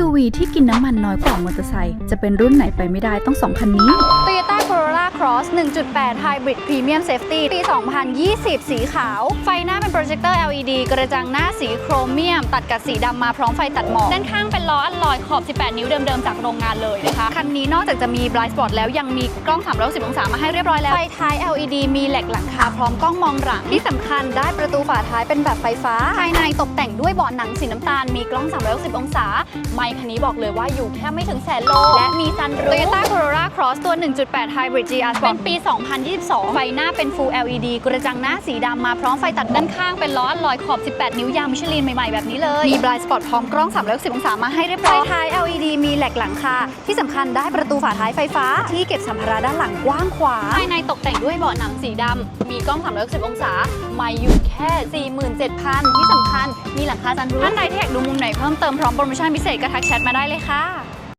UV ที่กินน้ำมันน้อยกว่ามอเตอร์ไซค์จะเป็นรุ่นไหนไปไม่ได้ต้องสองคันนี้ Cross 1.8 Hybrid Premium Safety ปี 2020 สีขาว ไฟหน้าเป็นโปรเจคเตอร์ LED กระจังหน้าสีโครเมียม ตัดกับสีดำมาพร้อมไฟตัดหมอก ด้านข้างเป็นล้ออัลลอยขอบ 18 นิ้วเดิมๆ จากโรงงานเลยนะคะ คันนี้นอกจากจะมี blind spot แล้วยังมีกล้อง 360 องศามาให้เรียบร้อยแล้ว ไฟท้าย LED มีแหลกหลังคาพร้อมกล้องมองหลัง ที่สำคัญได้ประตูฝาท้ายเป็นแบบไฟฟ้า ภายในตกแต่งด้วยเบาะหนังสีน้ำตาล มีกล้อง 360 องศา ไมค์คันนี้บอกเลยว่าอยู่แค่ไม่ถึงแสนโล และมีซันรูฟ Toyota Corolla Cross ตัว 1.8 Hybrid GR Sport เป็นปี 2022 ไฟหน้าเป็น Full LED กระจังหน้าสีดำมาพร้อมไฟตัดด้านข้างเป็นล้ออัลลอยขอบ 18 นิ้วยางมิชลินใหม่ ๆ แบบนี้เลย มี blind spot พร้อมกล้อง 360 องศามาให้เรียบร้อยไฟท้าย LED มีแหลกหลังคาที่สำคัญได้ประตูฝาท้ายไฟฟ้า ที่เก็บสัมภาระด้านหลังกว้างขวางภายในตกแต่งด้วยเบาะหนังสีดำมีกล้อง 360 องศาไม่อยู่แค่ 47,000 ที่สำคัญมีหลังคาซันรูฟท่านใดที่อยากดูมุมไหนเพิ่มเติมพร้อมโปรโมชั่นพิเศษก็ทักแชทมาได้เลยค่ะ